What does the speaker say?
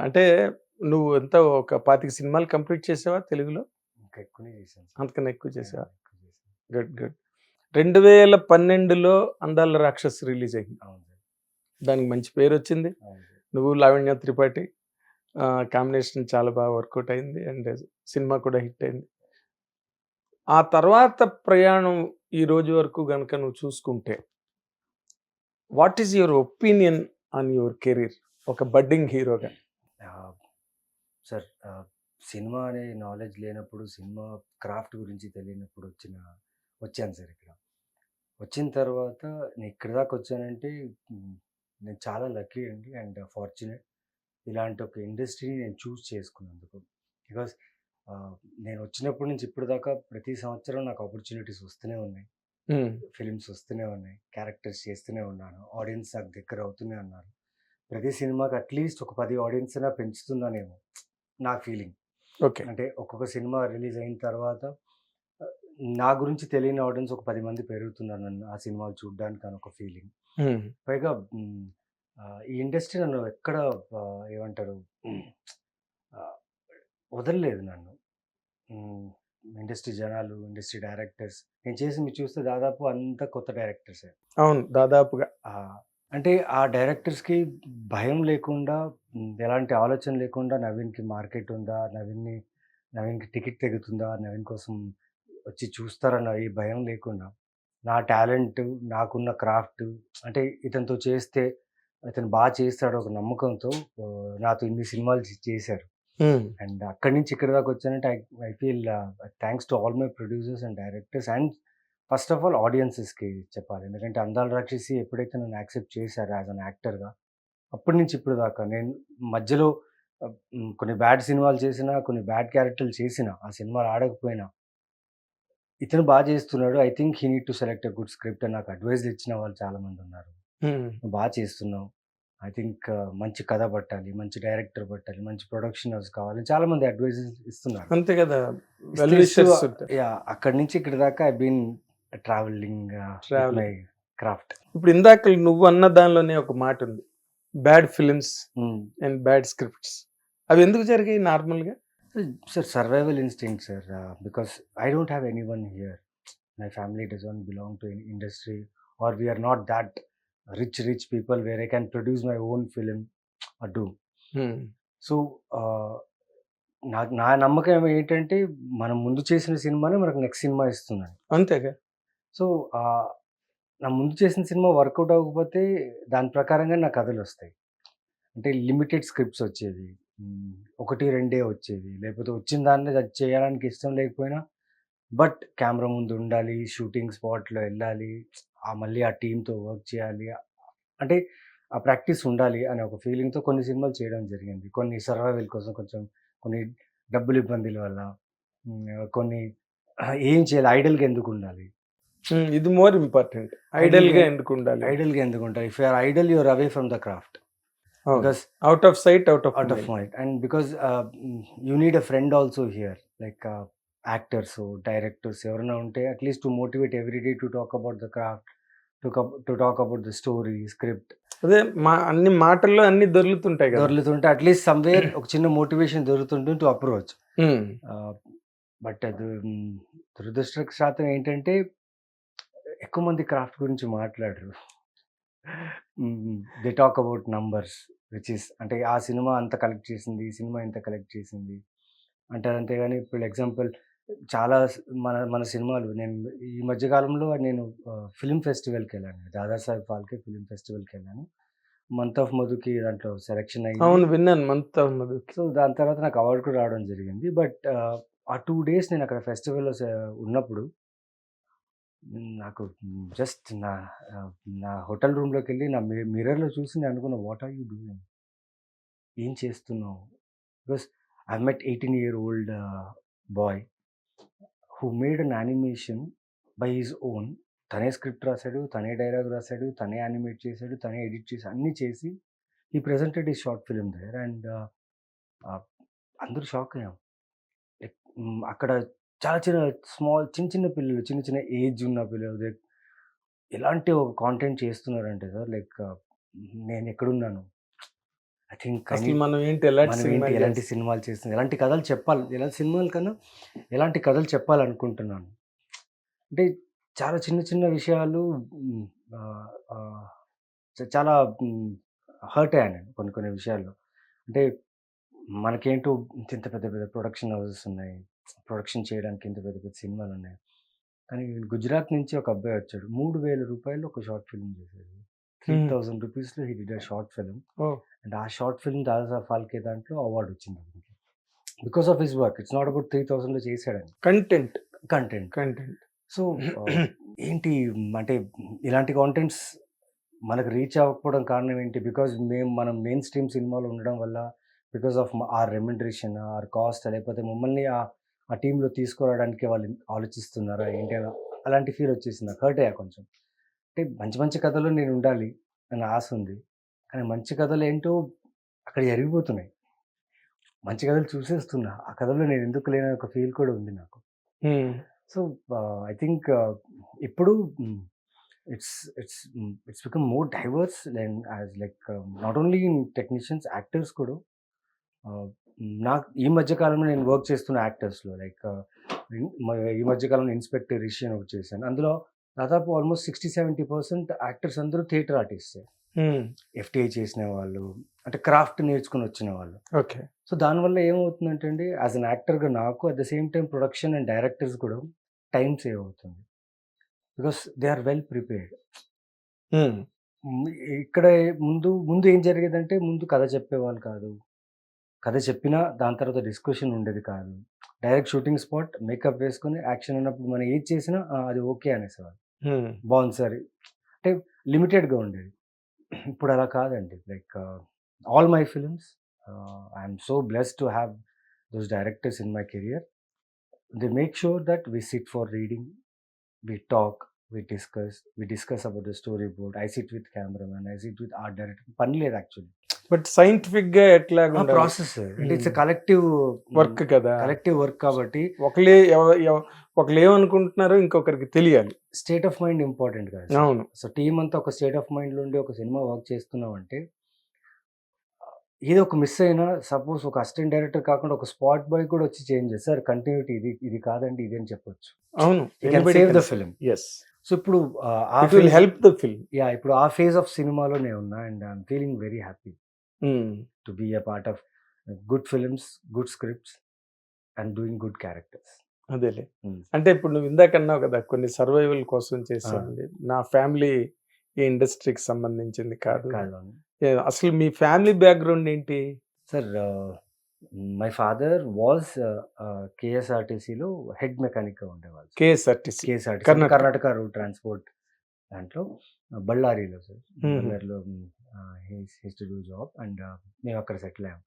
అంటే నువ్వు ఎంత ఒక పాతిక సినిమాలు కంప్లీట్ చేసావా తెలుగులో? ఎక్కువనే చేశాను. అంతకన్నా ఎక్కువ చేసావా. Good good. రెండు వేల పన్నెండులో అందాల రాక్షస్ రిలీజ్ అయింది. దానికి మంచి పేరు వచ్చింది. నువ్వు లావణ్య త్రిపాఠి కాంబినేషన్ చాలా బాగా వర్కౌట్ అయింది అండ్ సినిమా కూడా హిట్ అయింది. ఆ తర్వాత ప్రయాణం ఈ రోజు వరకు కనుక నువ్వు చూసుకుంటే what is your opinion on your career? ఒక బడ్డింగ్ హీరోగా. సార్ సినిమా అనే నాలెడ్జ్ లేనప్పుడు సినిమా క్రాఫ్ట్ గురించి తెలియనప్పుడు వచ్చిన వచ్చాను సార్ ఇక్కడ. వచ్చిన తర్వాత నేను ఇక్కడ దాకా వచ్చానంటే నేను చాలా లక్కీ అండి అండ్ ఫార్చునేట్. ఇలాంటి ఒక ఇండస్ట్రీని నేను చూస్ చేసుకున్నందుకు. బికాస్ నేను వచ్చినప్పటి నుంచి ఇప్పుడు దాకా ప్రతి సంవత్సరం నాకు ఆపర్చునిటీస్ వస్తూనే ఉన్నాయి. ఫిలిమ్స్ వస్తూనే ఉన్నాయి. క్యారెక్టర్స్ చేస్తూనే ఉన్నాను. ఆడియన్స్ నాకు దగ్గర అవుతూనే ఉన్నారు. ప్రతి సినిమాకి అట్లీస్ట్ ఒక పది ఆడియన్స్ అయినా పెంచుతున్నానేమో నా ఫీలింగ్. ఓకే. అంటే ఒక్కొక్క సినిమా రిలీజ్ అయిన తర్వాత నా గురించి తెలియని ఆడియన్స్ ఒక పది మంది పెరుగుతున్నారు నన్ను ఆ సినిమాలు చూడడానికి అని ఒక ఫీలింగ్. పైగా ఈ ఇండస్ట్రీ నన్ను ఎక్కడ ఏమంటారు వదలలేదు నన్ను. ఇండస్ట్రీ జనాలు ఇండస్ట్రీ డైరెక్టర్స్ నేను చేసి మీరు చూస్తే దాదాపు అంతా కొత్త డైరెక్టర్సే. అవును. దాదాపుగా. అంటే ఆ డైరెక్టర్స్కి భయం లేకుండా ఎలాంటి ఆలోచన లేకుండా నవీన్కి మార్కెట్ ఉందా? నవీన్ని నవీన్కి టికెట్ తెగుతుందా? నవీన్ కోసం వచ్చి చూస్తారన్న ఈ భయం లేకుండా నా టాలెంట్ నాకున్న క్రాఫ్ట్ అంటే ఇతనితో చేస్తే ఇతను బాగా చేస్తాడు ఒక నమ్మకంతో నాతో ఇన్ని సినిమాలు చే- చేశారు. అండ్ అక్కడి నుంచి ఇక్కడ దాకా వచ్చానంటే I I feel thanks to all my producers and directors and first of all ఆడియన్సెస్కి చెప్పాలి. ఎందుకంటే అందాల రాక్షసి ఎప్పుడైతే నన్ను యాక్సెప్ట్ చేశారో యాజ్ అన్ యాక్టర్గా అప్పటి నుంచి ఇప్పుడు దాకా నేను మధ్యలో కొన్ని బ్యాడ్ సినిమాలు చేసినా కొన్ని బ్యాడ్ క్యారెక్టర్లు చేసినా ఆ సినిమాలు ఆడకపోయినా ఇతను బాగా చేస్తున్నాడు. I think he need to select a good script అని నాకు అడ్వైజ్ ఇచ్చిన వాళ్ళు చాలా మంది ఉన్నారు బాగా చేస్తున్నావు. ఐ థింక్ మంచి కథ పట్టాలి మంచి డైరెక్టర్ పట్టాలి మంచి ప్రొడక్షన్ హౌస్ కావాలి చాలా మంది అడ్వైజ్ ఇస్తున్నారు. అంతే కదా. యా అక్కడి నుంచి ఇక్కడ దాకా I been travelling. My craft. ఇప్పుడు ఇందాక నువ్వు అన్న దానిలోనే ఒక మాట ఉంది. Bad films and bad scripts. అవి ఎందుకు జరిగాయి నార్మల్గా? Sir survival instinct sir because I don't have any one here. My family does not belong to industry or we're not that rich rich people where I can produce my own film do. So నాకు నా నమ్మకం ఏంటంటే మనం ముందు చేసిన సినిమానే మనకు next cinema ఇస్తుందని. అంతేగా? సో నా ముందు చేసిన సినిమా వర్కౌట్ అవ్వకపోతే దాని ప్రకారంగా నా కథలు వస్తాయి. అంటే లిమిటెడ్ స్క్రిప్ట్స్ వచ్చేవి. ఒకటి రెండే వచ్చేవి. లేకపోతే వచ్చిన దాన్ని అది చేయడానికి ఇష్టం లేకపోయినా బట్ కెమెరా ముందు ఉండాలి షూటింగ్ స్పాట్లో వెళ్ళాలి ఆ మళ్ళీ ఆ టీంతో వర్క్ చేయాలి. అంటే ఆ ప్రాక్టీస్ ఉండాలి అనే ఒక ఫీలింగ్తో కొన్ని సినిమాలు చేయడం జరిగింది. కొన్ని సర్వైవల్ కోసం కొంచెం కొన్ని డబ్బులు ఇబ్బందుల వల్ల కొన్ని ఏం చేయాలి ఐడల్గా ఎందుకు ఉండాలి? ఇది మోర్ ఇంపార్టెంట్. ఐడల్గా ఎందుకు ఉండాలి? ఐడల్గా ఎందుకు ఉంటారు if you're idol you're away from the craft because out of sight out of out of mind and because you need a friend also here like actors directors ఎవరైనా ఉంటే at least to motivate every day to talk about the craft to talk about the story script అదే మా అన్ని మాటల్లో అన్ని దొరుకుతుంటాయి దొరుకుతుంటే at least somewhere ఒక చిన్న motivation దొరుకుతుంటుంది టు అప్రోచ్. బట్ అది దురదృష్టశాతం ఏంటంటే ఎక్కువ మంది క్రాఫ్ట్ గురించి మాట్లాడరు. They talk about numbers which is అంటే ఆ సినిమా అంత కలెక్ట్ చేసింది ఈ సినిమా ఇంత కలెక్ట్ చేసింది అంటారు అంతేగాని ఇప్పుడు ఎగ్జాంపుల్ చాలా మన మన సినిమాలు నేను ఈ మధ్యకాలంలో నేను ఫిలిం ఫెస్టివల్కి వెళ్ళాను. దాదాసాహెబ్ ఫాల్కే ఫిలిం ఫెస్టివల్కి వెళ్ళాను. మంత్ ఆఫ్ మధుకి దాంట్లో సెలెక్షన్ అవును అయ్యింది విన్నాను మంత్ మధు. సో దాని తర్వాత నాకు అవార్డు కూడా రావడం జరిగింది. బట్ ఆ టూ డేస్ నేను అక్కడ ఫెస్టివల్లో ఉన్నప్పుడు నాకు జస్ట్ నా నా హోటల్ రూమ్లోకి వెళ్ళి నా మిర్రర్లో చూసి నేను అనుకున్నా వాట్ ఆర్ యూ డూయింగ్? ఏం చేస్తున్నావు? Because I met eighteen year old boy who made an animation by his own. తనే స్క్రిప్ట్ రాశాడు తనే డైలాగ్ రాశాడు తనే యానిమేట్ చేశాడు తనే ఎడిట్ చేసి అన్నీ చేసి ఈ ప్రెజెంటెడ్ ఈ షార్ట్ ఫిలిం దగ్గర అండ్ అందరూ షాక్ అయ్యాం. అక్కడ చాలా చిన్న స్మాల్ చిన్న చిన్న పిల్లలు చిన్న చిన్న ఏజ్ ఉన్న పిల్లలు like, ఎలాంటి ఒక కాంటెంట్ చేస్తున్నారంటే సార్ లైక్ నేను ఎక్కడున్నాను? ఐ థింక్ మనం ఏంటి ఎలాంటి ఎలాంటి సినిమాలు చేస్తున్నాం ఎలాంటి కథలు చెప్పాలి ఎలాంటి సినిమాల కన్నా ఎలాంటి కథలు చెప్పాలనుకుంటున్నాను? అంటే చాలా చిన్న చిన్న విషయాలు చాలా హర్ట్ అయ్యాను నేను కొన్ని కొన్ని విషయాల్లో. అంటే మనకేంటో ఇంత పెద్ద పెద్ద ప్రొడక్షన్ హౌసెస్ ఉన్నాయి. ప్రొడక్షన్ చేయడానికి ఇంత పెద్ద పెద్ద సినిమాలు ఉన్నాయి. కానీ గుజరాత్ నుంచి ఒక అబ్బాయి వచ్చాడు. మూడు వేల రూపాయలు ఒక షార్ట్ ఫిల్మ్ చేశాడు. త్రీ. థౌసండ్ రూపీస్లో he did short film. And ఆ షార్ట్ ఫిల్మ్ దాదా ఫాల్కే దాంట్లో అవార్డు వచ్చింది అతనికి. Because of his work. It's not about three థౌసండ్లో చేశాడని కంటెంట్. కంటెంట్. కంటెంట్. సో ఏంటి అంటే ఇలాంటి కాంటెంట్స్ మనకు రీచ్ అవ్వకపోవడం కారణం ఏంటి? బికాజ్ మేము మనం మెయిన్ స్ట్రీమ్ సినిమాలు ఉండడం వల్ల because of our remuneration or cost లేకపోతే మమ్మల్ని ఆ ఆ టీంలో తీసుకురావడానికి వాళ్ళు ఆలోచిస్తున్నారా? ఏంటి అని అలాంటి ఫీల్ వచ్చేసింది. హర్ట్ అయ్యా కొంచెం. అంటే మంచి మంచి కథలు నేను ఉండాలి అని ఆశ ఉంది. కానీ మంచి కథలు ఏంటో అక్కడ జరిగిపోతున్నాయి మంచి కథలు చూసేస్తున్నా. ఆ కథలో నేను ఎందుకు లేని ఒక ఫీల్ కూడా ఉంది నాకు. సో ఐ థింక్ ఇప్పుడు it's it's it's become more diverse and as like not only in technicians actors కూడా. నాకు ఈ మధ్య కాలంలో నేను వర్క్ చేస్తున్న యాక్టర్స్లో లైక్ ఈ మధ్య కాలంలో ఇన్స్పెక్టర్ రిషి అని ఒకటి చేశాను. అందులో దాదాపు almost sixty seventy percent actors అందరూ థియేటర్ ఆర్టిస్ట్ ఎఫ్టీఐ చేసిన వాళ్ళు అంటే క్రాఫ్ట్ నేర్చుకుని వచ్చిన వాళ్ళు. ఓకే. సో దానివల్ల ఏమవుతుందంటే అండి యాజ్ అన్ యాక్టర్గా నాకు at the same time production and directors కూడా టైం సేవ్ అవుతుంది. Because they are well prepared. ఇక్కడ ముందు ముందు ఏం జరిగేదంటే ముందు కథ చెప్పేవాళ్ళు కాదు. కథ చెప్పినా దాని తర్వాత డిస్కషన్ ఉండేది కాదు. డైరెక్ట్ షూటింగ్ స్పాట్ మేకప్ వేసుకొని యాక్షన్ ఉన్నప్పుడు మనం ఏది చేసినా "ఆ, అది ఓకే అనేసేవాళ్ళు. బాగుంది సార్. అంటే లిమిటెడ్గా ఉండేది. ఇప్పుడు అలా కాదండి. Like all my films I'm so bless to have those directors in my career. They make sure that we sit for reading we talk we discuss we discuss about the story board. I sit with cameraman I sit with art director. పని లేదు actually. But సైంటిఫిక్గా ఎట్లా process. It's collective work కదా. Collective work కాబట్టి ఒకలే ఎవ- ఒకళ్ళు ఏమనుకుంటున్నారో ఇంకొకరికి తెలియాలి. స్టేట్ ఆఫ్ మైండ్ ఇంపార్టెంట్ కదా అవును. సో టీం అంతా ఒక స్టేట్ ఆఫ్ మైండ్ ఉండి ఒక సినిమా వర్క్ చేస్తున్నాం అంటే ఏదో ఒక మిస్ అయినా సపోజ్ ఒక అసిస్టెంట్ డైరెక్టర్ కాకుండా ఒక స్పాట్ బాయ్ కూడా వచ్చి చేంజ్ చేస్తారు కంటిన్యూటీ ఇది ఇది కాదండి ఇది అని చెప్పొచ్చు. అవును. Save the film yes so ఇప్పుడు ఆ, will phase- help the film yeah ఇప్పుడు ఆ ఫేజ్ ఆఫ్ సినిమాలో నేను ఉన్నా and I'm feeling very happy to be a part of good films good scripts and doing good characters అదేలే. Hmm. అంటే ఇప్పుడు నువ్వు ఇందాక అన్నావు కదా కొన్ని సర్వైవల్ కోసం చేసామండి నా ఫ్యామిలీ ఈ ఇండస్ట్రీకి సంబంధించింది కాదు. అసలు మీ ఫ్యామిలీ బ్యాక్గ్రౌండ్ ఏంటి? సార్ మై ఫాదర్ వాజ్ కేఎస్ఆర్టీసీలో హెడ్ మెకానిక్గా ఉండేవాళ్ళు KSRTC KSRTC Karnataka. Road transport దాంట్లో బళ్ళారిలో sir Mhm. his his to do job and uh, మేము అక్కడ సెటిల్ అయ్యాం